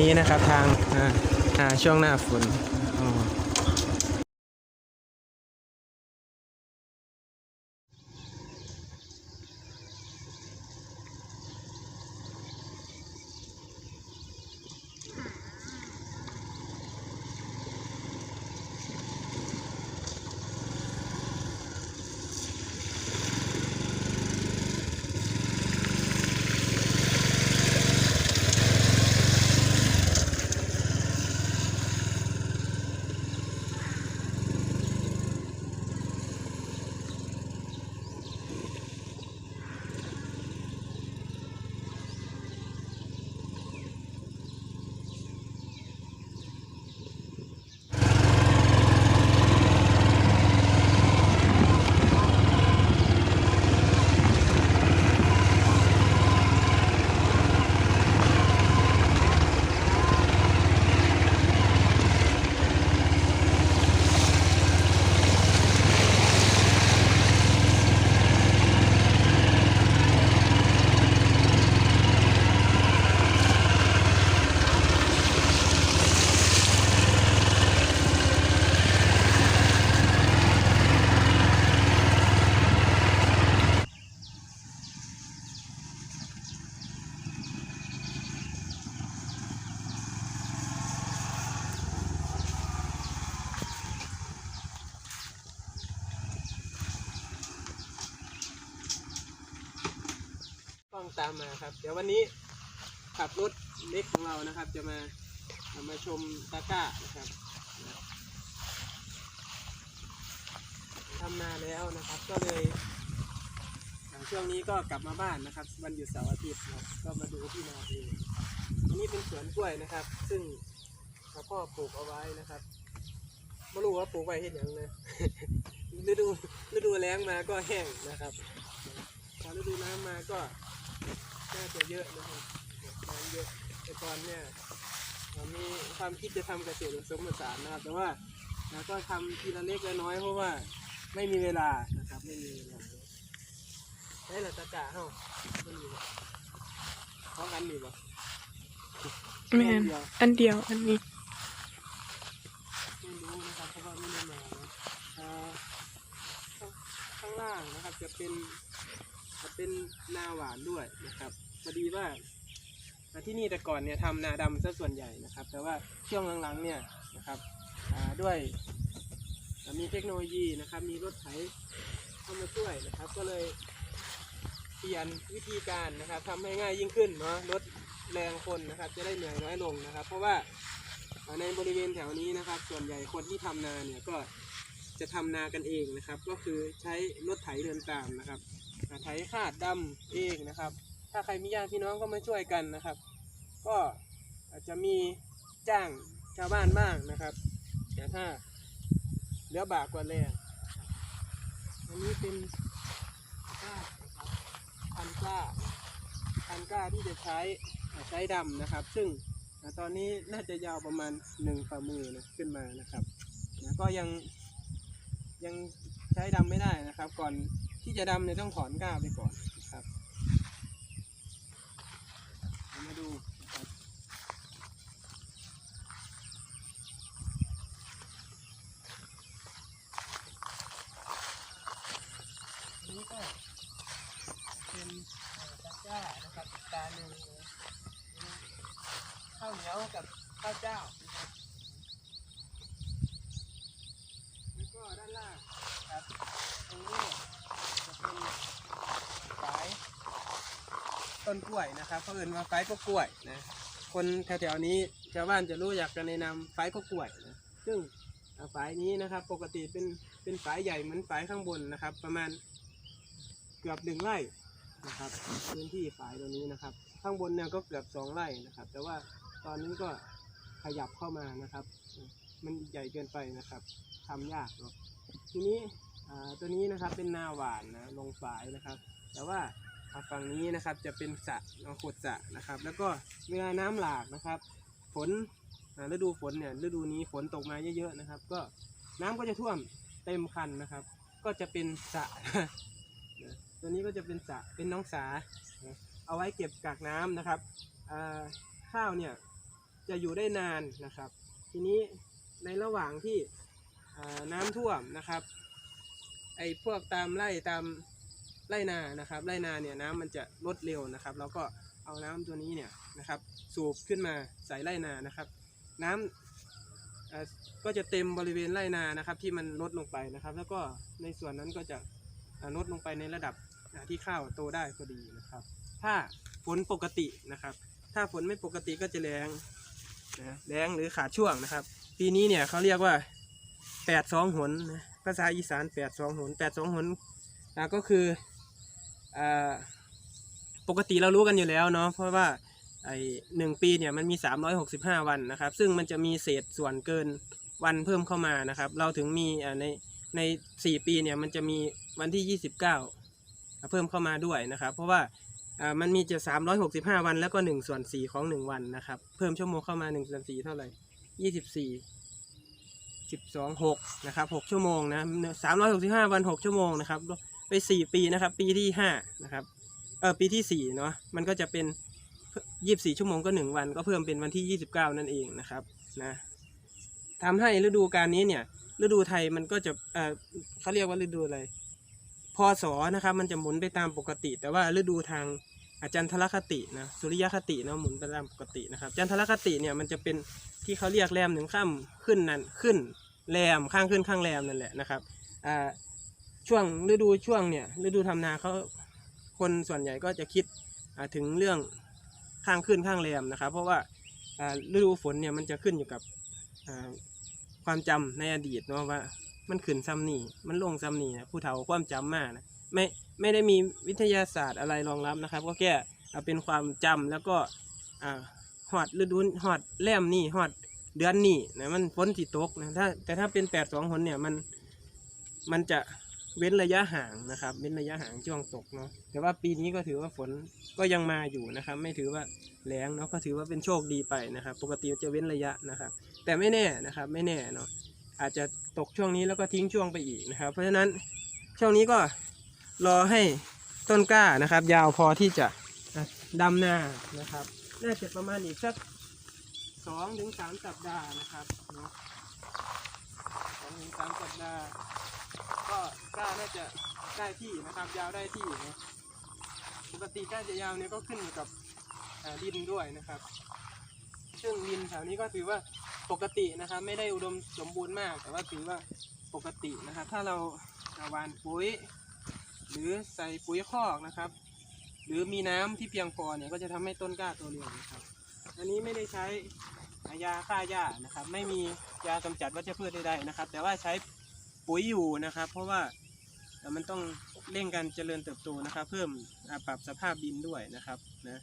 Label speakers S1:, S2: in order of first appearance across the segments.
S1: นี้นะครับทางช่วงหน้าฝน อ๋อกล้องตามมาครับ เดี๋ยววันนี้ขับรถเล็กของเรานะครับ จะมาามาชมตะก้านะครับทำนาแล้วนะครับ ก็เลยช่วงนี้ก็กลับมาบ้านนะครับ วันหยุดเสาร์อาทิตย์นะครับก็มาดูที่นาเองอันนี้เป็นสวนกล้วยนะครับ ซึ่งพ่อปลูกเอาไว้นะครับไม่รู้ว่าปลูกไว้เห็นอย่างเลยฤดูฤดูแล้งมาก็แห้งนะครับพอฤดูน้ำมาก็ น่าจะเยอะนะครับน้ำเยอะแต่ก่อนเนี่ยมีความคิดจะทำเกษตรผสมผสานนะครับแต่ว่าเราก็ทำทีละเล็กละน้อยเพราะว่าไม่มีเวลานะครับไม่มีเวลาได้ละตะกะเฮ้าไม่มีบ่ของอันนี้บ่
S2: แม่นอันเดียวอันนี้
S1: ไม่รู้นะครับเพราะว่าไม่ได้มานะข้างล่างนะครับจะเป็น เป็นนาหวานด้วยนะครับพอดีว่าอ่าที่นี่แต่ก่อนเนี่ยทำนาดำซะส่วนใหญ่นะครับ แต่ว่าช่วงหลังๆเนี่ยนะครับด้วยมีเทคโนโลยีนะครับ มีรถไถเข้ามาช่วยนะครับ ก็เลยเปลี่ยนวิธีการนะครับทำให้ง่ายยิ่งขึ้นเนาะลดแรงคนนะครับ จะได้เหนื่อยน้อยลงนะครับ เพราะว่าในบริเวณแถวนี้นะครับ ส่วนใหญ่คนที่ทำนาเนี่ยก็จะทำนากันเองนะครับ ก็คือใช้รถไถเดินตามนะครับ ไถคาดดำเองนะครับ ถ้าใครมีญาติพี่น้องก็มาช่วยกันนะครับ ก็อาจจะมีจ้างชาวบ้านบ้างนะครับแต่ถ้าเหลือบากกว่าแรงอันนี้เป็นกล้านะครับพันกล้าพันกล้าที่จะใช้ใช้ดำนะครับ ซึ่งตอนนี้น่าจะยาวประมาณหนึ่งฝ่ามือนะขึ้นมานะครับนะก็ยังยังใช้ดำไม่ได้นะครับ ก่อน ที่จะดำเนี่ยต้องถอนก้าไปก่อนครับมาดูนะครับอันนี้ก็เป็นเอ่อตะก้านะครับตาหนึ่งข้าวเหนียวกับข้าวเจ้านะครับแล้วก็ด้านล่างครับตรงนี้จะเป็นฝาย ต้นกล้วยนะครับเขาเอ่นว่าฝายก็กล้วยนะคนแถวๆนี้ชาวบ้านจะรู้จักกันในนามฝายก็กล้วยนะซึ่งฝายนี้นะครับปกติเป็นเป็นฝายใหญ่เหมือนฝายข้างบนนะครับ ประมาณเกือบหนึ่งไร่นะครับพื้นที่ฝายตัวนี้นะครับ ข้างบนเนี่ยก็เกือบสองไร่นะครับ แต่ว่าตอนนี้ก็ขยับเข้ามานะครับ มันใหญ่เกินไปนะครับทำยากเนาะทีนี้ตัวนี้นะครับเป็นนาหวานนะลงฝายนะครับ แต่ว่า อ่าฝั่งนี้นะครับจะเป็นสระเอาขดสระนะครับ แล้วก็เวลาน้ำหลากนะครับ ฝนฤดูฝนเนี่ยฤดูนี้ฝนตกมาเยอะๆนะครับ ก็น้ำก็จะท่วมเต็มคันนะครับ ก็จะเป็นสระตัวนี้ก็จะเป็นสระเป็นน้องสานะเอาไว้เก็บกากน้ำนะครับข้าวเนี่ยจะอยู่ได้นานนะครับ ทีนี้ในระหว่างที่น้ำท่วมนะครับไอ้พวกตามไร่ตาม ไร่นานะครับไร่นาเนี่ยน้ำมันจะลดเร็วนะครับ เราก็เอาน้ำตัวนี้เนี่ยนะครับ สูบขึ้นมาใส่ไร่นานะครับ น้ำเอ่อก็จะเต็มบริเวณไร่นานะครับ ที่มันลดลงไปนะครับ แล้วก็ในส่วนนั้นก็จะลดลงไปในระดับที่ข้าวโตได้พอดีนะครับ ถ้าฝนปกตินะครับ ถ้าฝนไม่ปกติก็จะแรงนะแรงหรือขาดช่วงนะครับ ปีนี้เนี่ยเขาเรียกว่าแปดสองหนภาษาอีสานแปดสองหนแปดสองหนก็คือ ปกติเรารู้กันอยู่แล้วเนาะเพราะว่าไอหนึ่งปีเนี่ยมันมี 365 วันนะครับ ซึ่งมันจะมีเศษส่วนเกินวันเพิ่มเข้ามานะครับ เราถึงมีอ่าในใน4ปีเนี่ยมันจะมีวันที่ 29 เพิ่มเข้ามาด้วยนะครับ เพราะว่าอ่ามันมีจะ 365 วันแล้วก็1ส่วน4ของ 1 วันนะครับ เพิ่มชั่วโมงเข้ามา1ส่วน4เท่าไหร่ 24 12 6นะครับ6ชั่วโมงนะ365 วัน 6 ชั่วโมงนะครับ ไป4ปีนะครับ ปีที่5นะครับเออปีที่4เนาะมันก็จะเป็น24ชั่วโมงก็1วัน ก็เพิ่มเป็นวันที่29นั่นเองนะครับนะทำให้ฤดูการนี้เนี่ยฤดูไทยมันก็จะเออเขาเรียกว่าฤดูอะไรพศนะครับ มันจะหมุนไปตามปกติ แต่ว่าฤดูทางอาจันทรคตินะสุริยคติเนาะหมุนไปตามปกตินะครับจันทรคติเนี่ยมันจะเป็นที่เขาเรียกแรมหนึ่งข้ามขึ้นนั่นขึ้นแรมข้างขึ้นข้างแรมนั่นแหละนะครับอ่า ช่วงฤดูช่วงเนี่ยฤดูทำนาเขาคนส่วนใหญ่ก็จะคิดถึงเรื่องข้างขึ้นข้างแรมนะครับ เพราะว่าฤดูฝนเนี่ยมันจะขึ้นอยู่กับความจำในอดีตเนาะว่า มันขึ้นซ้ำนี่มันลงซ้ำนี่นะผู้เฒ่าความจำมากนะไม่ไม่ได้มีวิทยาศาสตร์อะไรรองรับนะครับ ก็แค่เป็นความจำแล้วก็อหอดฤดูหอดแรมนี่หอดเดือนนี่นะมันฝนสิตกนะถ้าแต่ถ้าเป็นแปดสองหนเนี่ยมันมันจะ เว้นระยะห่างนะครับ เว้นระยะห่างช่วงตกเนาะแต่ว่าปีนี้ก็ถือว่าฝนก็ยังมาอยู่นะครับ ไม่ถือว่าแรงเนาะก็ถือว่าเป็นโชคดีไปนะครับ ปกติจะเว้นระยะนะครับ แต่ไม่แน่นะครับไม่แน่เนาะอาจจะตกช่วงนี้แล้วก็ทิ้งช่วงไปอีกนะครับ เพราะฉะนั้นช่วงนี้ก็รอให้ต้นกล้านะครับ ยาวพอที่จะดำหน้านะครับ น่าจะประมาณอีกสักสองถึงสามสัปดาห์นะครับเนาะสองถึงสามสัปดาห์ ก็กล้าน่าจะได้ที่นะครับ ยาวได้ที่นะปกติกล้าจะยาวเนี่ยก็ขึ้นอยู่กับดินด้วยนะครับ ซึ่งดินแถวนี้ก็ถือว่าปกตินะครับ ไม่ได้อุดมสมบูรณ์มาก แต่ว่าถือว่าปกตินะครับ ถ้าเราหวานปุ๋ย หรือใส่ปุ๋ยคอกนะครับ หรือมีน้ำที่เพียงพอเนี่ยก็จะทำให้ต้นกล้าโตเร็วนะครับ อันนี้ไม่ได้ใช้ยาฆ่าหญ้านะครับ ไม่มียากำจัดวัชพืชใดๆนะครับ แต่ว่าใช้ ปุ๋ยอยู่นะครับ เพราะว่ามันต้องเร่งการเจริญเติบโตนะครับ เพิ่มปรับสภาพดินด้วยนะครับนะ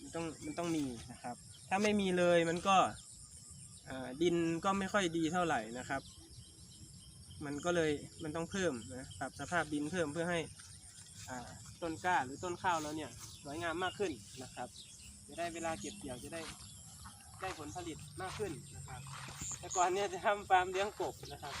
S1: มันต้องมันต้องมีนะครับ ถ้าไม่มีเลยมันก็ดินก็ไม่ค่อยดีเท่าไหร่นะครับ มันก็เลยมันต้องเพิ่มนะปรับสภาพดินเพิ่มเพื่อให้ต้นกล้าหรือต้นข้าวเราเนี่ยสวยงามมากขึ้นนะครับ จะได้เวลาเก็บเกี่ยวจะได้ได้ผลผลิตมากขึ้นนะครับแต่ก่อนเนี่ยจะทำฟาร์มเลี้ยงกบนะครับ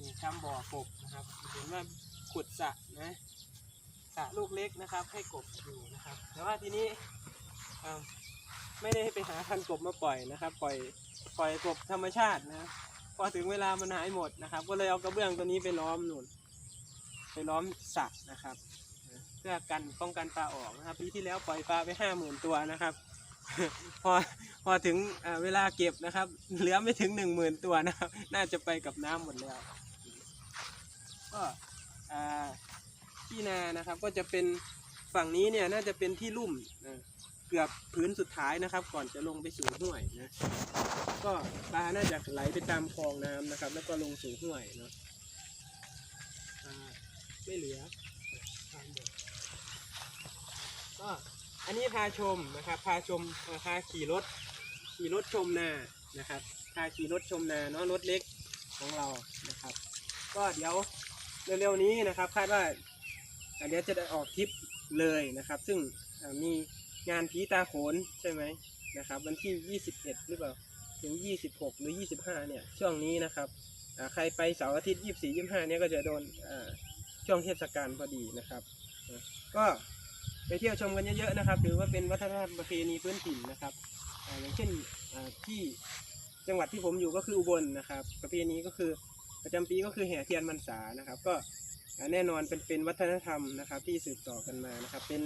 S1: นี่ทำบ่อกบนะครับเห็นว่าขุดสระนะสระลูกเล็กนะครับ ให้กบอยู่นะครับ แต่ว่าทีนี้ไม่ได้ไปหาพันกบมาปล่อยนะครับ ปล่อยปล่อยกบธรรมชาตินะพอถึงเวลามันหายหมดนะครับ ก็เลยเอากระเบื้องตัวนี้ไปล้อมหนุนไปล้อมสระนะครับเพื่อกันป้องกันปลาออกนะครับปีที่แล้วปล่อยปลาไปห้าหมื่นตัวนะครับ พอพอถึงเวลาเก็บนะครับ เหลือไม่ถึงหนึ่งหมื่นตัวนะครับ น่าจะไปกับน้ำหมดแล้ว ก็ที่นานะครับก็จะเป็นฝั่งนี้เนี่ยน่าจะเป็นที่ลุ่มนะเกือบพื้นสุดท้ายนะครับ ก่อนจะลงไปสู่ห้วยนะก็ปลาน่าจะไหลไปตามคลองน้ำนะครับ แล้วก็ลงสู่ห้วยเนาะไม่เหลือก็อันนี้พาชมนะครับพาชมพาขี่รถขี่รถชมนานะครับพาขี่รถชมนาเนาะรถเล็กของเรานะครับ ก็เดี๋ยว เร็วๆนี้นะครับคาดว่าอ่าเดี๋ยวจะได้ออกทริปเลยนะครับ ซึ่งมีงานผีตาโขนใช่ไหมนะครับ วันที่ 21 หรือเปล่าถึง 26 หรือ 25 เนี่ยช่วงนี้นะครับใครไปเสาร์อาทิตย์ 24 25 เนี่ยก็จะโดนช่วงเทศกาลพอดีนะครับ ก็ไปเที่ยวชมกันเยอะๆนะครับถือว่าเป็นวัฒนธรรมประเพณีพื้นถิ่นนะครับอย่างเช่นที่จังหวัดที่ผมอยู่ก็คืออุบลนะครับ ประเพณีก็คือ ประจำปีก็คือแห่เทียนพรรษานะครับ ก็แน่นอนเป็นเป็นวัฒนธรรมนะครับ ที่สืบต่อกันมานะครับเป็น